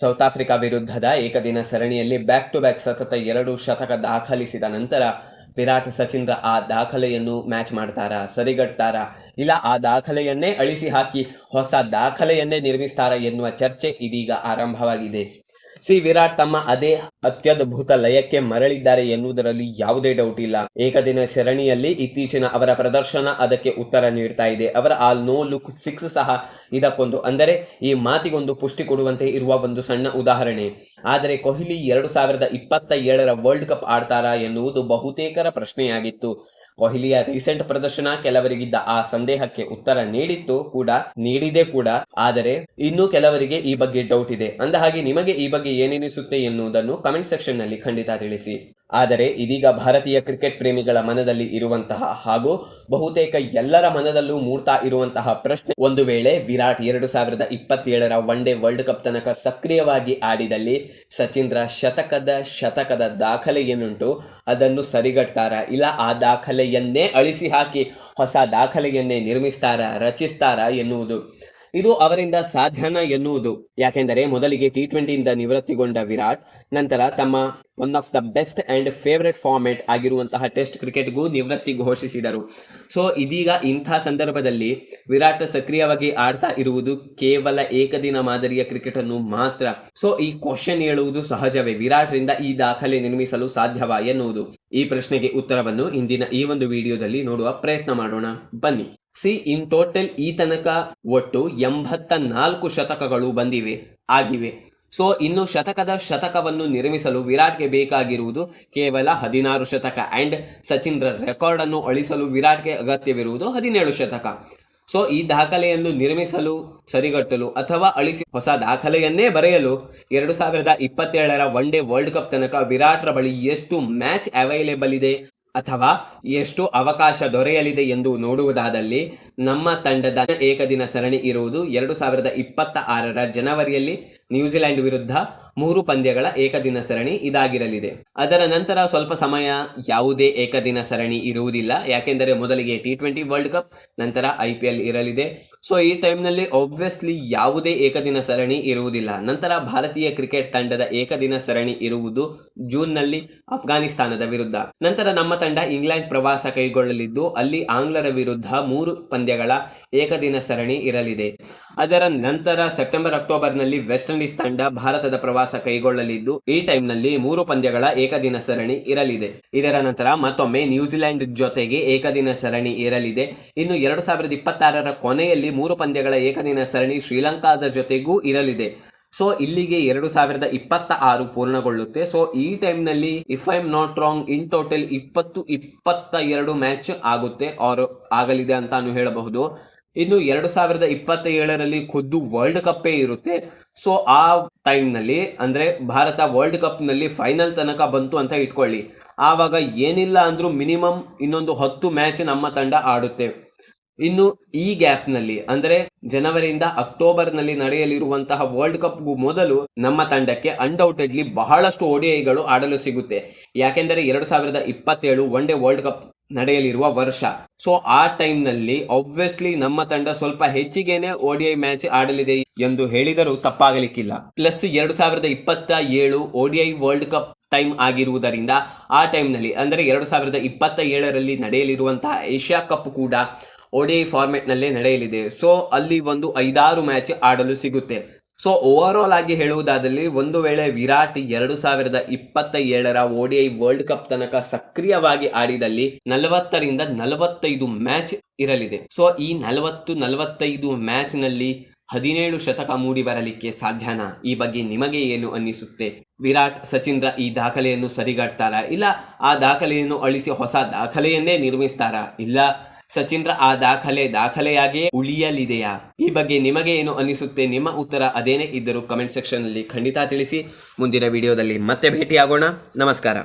South Africa ವಿರುದ್ಧದ ಏಕದಿನ ಸರಣಿಯಲ್ಲಿ ಬ್ಯಾಕ್ ಟು ಬ್ಯಾಕ್ ಸತತ ಎರಡು ಶತಕ ದಾಖಲಿಸಿದ ನಂತರ ವಿರಾಟ್ ಸಚಿನ್ರ ಆ ದಾಖಲೆಯನ್ನು ಮ್ಯಾಚ್ ಮಾಡ್ತಾರಾ? ಸರಿಗಟ್ತಾರಾ? ಇಲ್ಲ, ಆ ದಾಖಲೆಯನ್ನೇ ಅಳಿಸಿ ಹಾಕಿ, ಹೊಸ ದಾಖಲೆಯನ್ನೇ ನಿರ್ಮಿಸ್ತಾರಾ ಎನ್ನುವ ಚರ್ಚೆ ಇದೀಗ ಆರಂಭವಾಗಿದೆ. ಸಿ ವಿರಾಟ್ ತಮ್ಮ ಅದೇ ಅತ್ಯದ್ಭುತ ಲಯಕ್ಕೆ ಮರಳಿದ್ದಾರೆ ಎನ್ನುವುದರಲ್ಲಿ ಯಾವುದೇ ಡೌಟ್ ಇಲ್ಲ. ಏಕದಿನ ಸರಣಿಯಲ್ಲಿ ಇತ್ತೀಚಿನ ಅವರ ಪ್ರದರ್ಶನ ಅದಕ್ಕೆ ಉತ್ತರ ನೀಡ್ತಾ ಇದೆ. ಅವರ ಆ ನೋ ಲುಕ್ ಸಿಕ್ಸ್ ಸಹ ಇದಕ್ಕೊಂದು. ಅಂದರೆ ಈ ಮಾತಿಗೊಂದು ಪುಷ್ಟಿ ಕೊಡುವಂತೆ ಇರುವ ಒಂದು ಸಣ್ಣ ಉದಾಹರಣೆ. ಆದರೆ ಕೊಹ್ಲಿ ಎರಡು ಸಾವಿರದ ಇಪ್ಪತ್ತ ಏಳರ ವರ್ಲ್ಡ್ ಕಪ್ ಆಡ್ತಾರಾ ಎನ್ನುವುದು ಬಹುತೇಕರ ಪ್ರಶ್ನೆಯಾಗಿತ್ತು. ಕೊಹ್ಲಿಯ ರೀಸೆಂಟ್ ಪ್ರದರ್ಶನ ಕೆಲವರಿಗಿದ್ದ ಆ ಸಂದೇಹಕ್ಕೆ ಉತ್ತರ ನೀಡಿತ್ತು ಕೂಡ ನೀಡಿದೆ ಕೂಡ. ಆದರೆ ಇನ್ನೂ ಕೆಲವರಿಗೆ ಈ ಬಗ್ಗೆ ಡೌಟ್ ಇದೆ. ಅಂದ ಹಾಗೆ ನಿಮಗೆ ಈ ಬಗ್ಗೆ ಏನೆನಿಸುತ್ತೆ ಎನ್ನುವುದನ್ನು ಕಮೆಂಟ್ ಸೆಕ್ಷನ್ನಲ್ಲಿ ಖಂಡಿತ ತಿಳಿಸಿ. ಆದರೆ ಇದೀಗ ಭಾರತೀಯ ಕ್ರಿಕೆಟ್ ಪ್ರೇಮಿಗಳ ಮನದಲ್ಲಿ ಇರುವಂತಹ ಹಾಗೂ ಬಹುತೇಕ ಎಲ್ಲರ ಮನದಲ್ಲೂ ಮೂಡ್ತಾ ಇರುವಂತಹ ಪ್ರಶ್ನೆ ಒಂದು ವೇಳೆ ವಿರಾಟ್ ಎರಡು ಸಾವಿರದ ಇಪ್ಪತ್ತೇಳರ ಒನ್ ಡೇ ವರ್ಲ್ಡ್ ಕಪ್ ತನಕ ಸಕ್ರಿಯವಾಗಿ ಆಡಿದಲ್ಲಿ ಸಚಿನ್ರ ಶತಕದ ಶತಕದ ದಾಖಲೆ ಏನುಂಟು ಅದನ್ನು ಸರಿಗಟ್ತಾರ? ಇಲ್ಲ, ಆ ದಾಖಲೆಯನ್ನೇ ಅಳಿಸಿ ಹಾಕಿ, ಹೊಸ ದಾಖಲೆಯನ್ನೇ ನಿರ್ಮಿಸ್ತಾರ, ರಚಿಸ್ತಾರ ಎನ್ನುವುದು ಇದು ಅವರಿಂದ ಸಾಧ್ಯನ ಎನ್ನುವುದು. ಯಾಕೆಂದರೆ ಮೊದಲಿಗೆ ಟಿ ಟ್ವೆಂಟಿಯಿಂದ ನಿವೃತ್ತಿಗೊಂಡ ವಿರಾಟ್, ನಂತರ ತಮ್ಮ one of the best and favourite format ಆಗಿರುವಂತಹ ಟೆಸ್ಟ್ ಕ್ರಿಕೆಟ್ಗೂ ನಿವೃತ್ತಿ ಘೋಷಿಸಿದರು. ಸೊ ಇದೀಗ ಇಂಥ ಸಂದರ್ಭದಲ್ಲಿ ವಿರಾಟ್ ಸಕ್ರಿಯವಾಗಿ ಆಡ್ತಾ ಇರುವುದು ಕೇವಲ ಏಕದಿನ ಮಾದರಿಯ ಕ್ರಿಕೆಟ್ ಅನ್ನು ಮಾತ್ರ. ಸೊ ಈ ಕ್ವಶನ್ ಹೇಳುವುದು ಸಹಜವೇ. ವಿರಾಟ್ ರಿಂದ ಈ ದಾಖಲೆ ನಿರ್ಮಿಸಲು ಸಾಧ್ಯವಾ ಎನ್ನುವುದು. ಈ ಪ್ರಶ್ನೆಗೆ ಉತ್ತರವನ್ನು ಇಂದಿನ ಈ ಒಂದು ವಿಡಿಯೋದಲ್ಲಿ ನೋಡುವ ಪ್ರಯತ್ನ ಮಾಡೋಣ. ಬನ್ನಿ. ಸಿ ಇನ್ ಟೋಟಲ್ ಈ ತನಕ ಒಟ್ಟು ಎಂಬತ್ತ ನಾಲ್ಕು ಶತಕಗಳು ಬಂದಿವೆ, ಆಗಿವೆ. ಸೊ, ಇನ್ನು ಶತಕದ ಶತಕವನ್ನು ನಿರ್ಮಿಸಲು ವಿರಾಟ್ಗೆ ಬೇಕಾಗಿರುವುದು ಕೇವಲ ಹದಿನಾರು ಶತಕ ಅಂಡ್ ಸಚಿನ್ರ ರೆಕಾರ್ಡ್ ಅನ್ನು ಅಳಿಸಲು ವಿರಾಟ್ಗೆ ಅಗತ್ಯವಿರುವುದು ಹದಿನೇಳು ಶತಕ. ಸೊ, ಈ ದಾಖಲೆಯನ್ನು ನಿರ್ಮಿಸಲು, ಸರಿಗಟ್ಟಲು ಅಥವಾ ಅಳಿಸಿ ಹೊಸ ದಾಖಲೆಯನ್ನೇ ಬರೆಯಲು ಎರಡು ಸಾವಿರದ ಇಪ್ಪತ್ತೇಳರ ಒನ್ ಡೇ ವರ್ಲ್ಡ್ ಕಪ್ ತನಕ ವಿರಾಟ್ರ ಬಳಿ ಎಷ್ಟು ಮ್ಯಾಚ್ ಅವೈಲೇಬಲ್ ಇದೆ ಅಥವಾ ಎಷ್ಟು ಅವಕಾಶ ದೊರೆಯಲಿದೆ ಎಂದು ನೋಡುವುದಾದಲ್ಲಿ ನಮ್ಮ ತಂಡದ ಏಕದಿನ ಸರಣಿ ಇರುವುದು ಎರಡು ಸಾವಿರದ ಇಪ್ಪತ್ತ ಆರರ ಜನವರಿಯಲ್ಲಿ ನ್ಯೂಜಿಲೆಂಡ್ ವಿರುದ್ಧ ಮೂರು ಪಂದ್ಯಗಳ ಏಕದಿನ ಸರಣಿ ಇದಾಗಿರಲಿದೆ. ಅದರ ನಂತರ ಸ್ವಲ್ಪ ಸಮಯ ಯಾವುದೇ ಏಕದಿನ ಸರಣಿ ಇರುವುದಿಲ್ಲ. ಯಾಕೆಂದರೆ ಮೊದಲಿಗೆ ಟಿ ಟ್ವೆಂಟಿ ವರ್ಲ್ಡ್ ಕಪ್ ನಂತರ ಐ ಪಿ ಎಲ್ ಇರಲಿದೆ. ಸೊ ಈ ಟೈಮ್ನಲ್ಲಿ ಆಬ್ವಿಯಸ್ಲಿ ಯಾವುದೇ ಏಕದಿನ ಸರಣಿ ಇರುವುದಿಲ್ಲ. ನಂತರ ಭಾರತೀಯ ಕ್ರಿಕೆಟ್ ತಂಡದ ಏಕದಿನ ಸರಣಿ ಇರುವುದು ಜೂನ್ನಲ್ಲಿ ಅಫ್ಘಾನಿಸ್ತಾನದ ವಿರುದ್ಧ. ನಂತರ ನಮ್ಮ ತಂಡ ಇಂಗ್ಲೆಂಡ್ ಪ್ರವಾಸ ಕೈಗೊಳ್ಳಲಿದ್ದು, ಅಲ್ಲಿ ಆಂಗ್ಲರ ವಿರುದ್ಧ ಮೂರು ಪಂದ್ಯಗಳ ಏಕದಿನ ಸರಣಿ ಇರಲಿದೆ. ಅದರ ನಂತರ ಸೆಪ್ಟೆಂಬರ್ ಅಕ್ಟೋಬರ್ನಲ್ಲಿ ವೆಸ್ಟ್ ಇಂಡೀಸ್ ತಂಡ ಭಾರತದ ಪ್ರವಾಸ ಕೈಗೊಳ್ಳಲಿದ್ದು, ಈ ಟೈಮ್ನಲ್ಲಿ ಮೂರು ಪಂದ್ಯಗಳ ಏಕದಿನ ಸರಣಿ ಇರಲಿದೆ. ಇದರ ನಂತರ ಮತ್ತೊಮ್ಮೆ ನ್ಯೂಜಿಲೆಂಡ್ ಜೊತೆಗೆ ಏಕದಿನ ಸರಣಿ ಇರಲಿದೆ. ಇನ್ನು ಎರಡು ಸಾವಿರದ ಇಪ್ಪತ್ತಾರರ ಕೊನೆಯಲ್ಲಿ ಮೂರು ಪಂದ್ಯಗಳ ಏಕದಿನ ಸರಣಿ ಶ್ರೀಲಂಕಾದ ಜೊತೆಗೂ ಇರಲಿದೆ. ಸೊ, ಇಲ್ಲಿಗೆ ಎರಡು ಸಾವಿರದ ಇಪ್ಪತ್ತ ಆರು ಪೂರ್ಣಗೊಳ್ಳುತ್ತೆ. ಸೊ, ಈ ಟೈಮ್ನಲ್ಲಿ if I'm not wrong in total ಇಪ್ಪತ್ತು, ಇಪ್ಪತ್ತ ಎರಡು ಮ್ಯಾಚ್ ಆಗುತ್ತೆ ಆರ್ ಆಗಲಿದೆ ಅಂತಾನು ಹೇಳಬಹುದು. ಇನ್ನು ಎರಡು ಸಾವಿರದ ಇಪ್ಪತ್ತ ಏಳರಲ್ಲಿ ಖುದ್ದು ವರ್ಲ್ಡ್ ಕಪ್ಪೇ ಇರುತ್ತೆ. ಸೊ, ಆ ಟೈಮ್ನಲ್ಲಿ, ಅಂದ್ರೆ ಭಾರತ ವರ್ಲ್ಡ್ ಕಪ್ನಲ್ಲಿ ಫೈನಲ್ ತನಕ ಬಂತು ಅಂತ ಇಟ್ಕೊಳ್ಳಿ. ಆವಾಗ ಏನಿಲ್ಲ ಅಂದ್ರೂ ಮಿನಿಮಮ್ ಇನ್ನೊಂದು ಹತ್ತು ಮ್ಯಾಚ್ ನಮ್ಮ ತಂಡ ಆಡುತ್ತೆ. ಇನ್ನು ಈ ಗ್ಯಾಪ್ನಲ್ಲಿ, ಅಂದರೆ ಜನವರಿಯಿಂದ ಅಕ್ಟೋಬರ್ನಲ್ಲಿ ನಡೆಯಲಿರುವಂತಹ ವರ್ಲ್ಡ್ ಕಪ್ಗೂ ಮೊದಲು ನಮ್ಮ ತಂಡಕ್ಕೆ ಅನ್ಡೌಟೆಡ್ಲಿ ಬಹಳಷ್ಟು ಓಡಿಐಗಳು ಆಡಲು ಸಿಗುತ್ತೆ. ಯಾಕೆಂದರೆ ಎರಡು ಸಾವಿರದ ಇಪ್ಪತ್ತೇಳು ಒನ್ ಡೇ ವರ್ಲ್ಡ್ ಕಪ್ ನಡೆಯಲಿರುವ ವರ್ಷ. ಸೊ ಆ ಟೈಮ್ನಲ್ಲಿ ಆಬ್ವಿಯಸ್ಲಿ ನಮ್ಮ ತಂಡ ಸ್ವಲ್ಪ ಹೆಚ್ಚಿಗೆನೆ ಓಡಿಐ ಮ್ಯಾಚ್ ಆಡಲಿದೆ ಎಂದು ಹೇಳಿದರೂ ತಪ್ಪಾಗಲಿಕ್ಕಿಲ್ಲ. ಪ್ಲಸ್ ಎರಡು ಸಾವಿರದ ಇಪ್ಪತ್ತ ಏಳು ಓಡಿಐ ವರ್ಲ್ಡ್ ಕಪ್ ಟೈಮ್ ಆಗಿರುವುದರಿಂದ, ಆ ಟೈಮ್ನಲ್ಲಿ ಅಂದರೆ ಎರಡು ಸಾವಿರದ ಇಪ್ಪತ್ತ ಏಳರಲ್ಲಿ ನಡೆಯಲಿರುವಂತಹ ಏಷ್ಯಾ ಕಪ್ ಕೂಡ ಓಡಿಐ ಫಾರ್ಮೆಟ್ನಲ್ಲೇ ನಡೆಯಲಿದೆ. ಸೊ ಅಲ್ಲಿ ಒಂದು ಐದಾರು ಮ್ಯಾಚ್ ಆಡಲು ಸಿಗುತ್ತೆ. ಸೊ ಓವರ್ ಆಲ್ ಆಗಿ ಹೇಳುವುದಾದಲ್ಲಿ ಒಂದು ವೇಳೆ ವಿರಾಟ್ ಎರಡು ಸಾವಿರದ ಇಪ್ಪತ್ತ ಏಳರ ಓಡಿಐ ವರ್ಲ್ಡ್ ಕಪ್ ತನಕ ಸಕ್ರಿಯವಾಗಿ ಆಡಿದಲ್ಲಿ ನಲವತ್ತರಿಂದ ನಲವತ್ತೈದು ಮ್ಯಾಚ್ ಇರಲಿದೆ. ಸೊ ಈ ನಲವತ್ತು, ನಲವತ್ತೈದು ಮ್ಯಾಚ್ನಲ್ಲಿ ಹದಿನೇಳು ಶತಕ ಮೂಡಿ ಬರಲಿಕ್ಕೆ ಸಾಧ್ಯನಾ? ಈ ಬಗ್ಗೆ ನಿಮಗೆ ಏನು ಅನ್ನಿಸುತ್ತೆ? ವಿರಾಟ್ ಸಚಿನ್ರ ಈ ದಾಖಲೆಯನ್ನು ಸರಿಗಟ್ತಾರಾ? ಇಲ್ಲ ಆ ದಾಖಲೆಯನ್ನು ಅಳಿಸಿ ಹೊಸ ದಾಖಲೆಯನ್ನೇ ನಿರ್ಮಿಸ್ತಾರಾ? ಇಲ್ಲ ಸಚಿನ್ರ ಆ ದಾಖಲೆ ದಾಖಲೆಯಾಗಿಯೇ ಉಳಿಯಲಿದೆಯಾ? ಈ ಬಗ್ಗೆ ನಿಮಗೆ ಏನು ಅನಿಸುತ್ತೆ? ನಿಮ್ಮ ಉತ್ತರ ಅದೇನೇ ಇದ್ದರೂ ಕಮೆಂಟ್ ಸೆಕ್ಷನ್ ಅಲ್ಲಿ ಖಂಡಿತ ತಿಳಿಸಿ. ಮುಂದಿನ ವಿಡಿಯೋದಲ್ಲಿ ಮತ್ತೆ ಭೇಟಿಯಾಗೋಣ. ನಮಸ್ಕಾರ.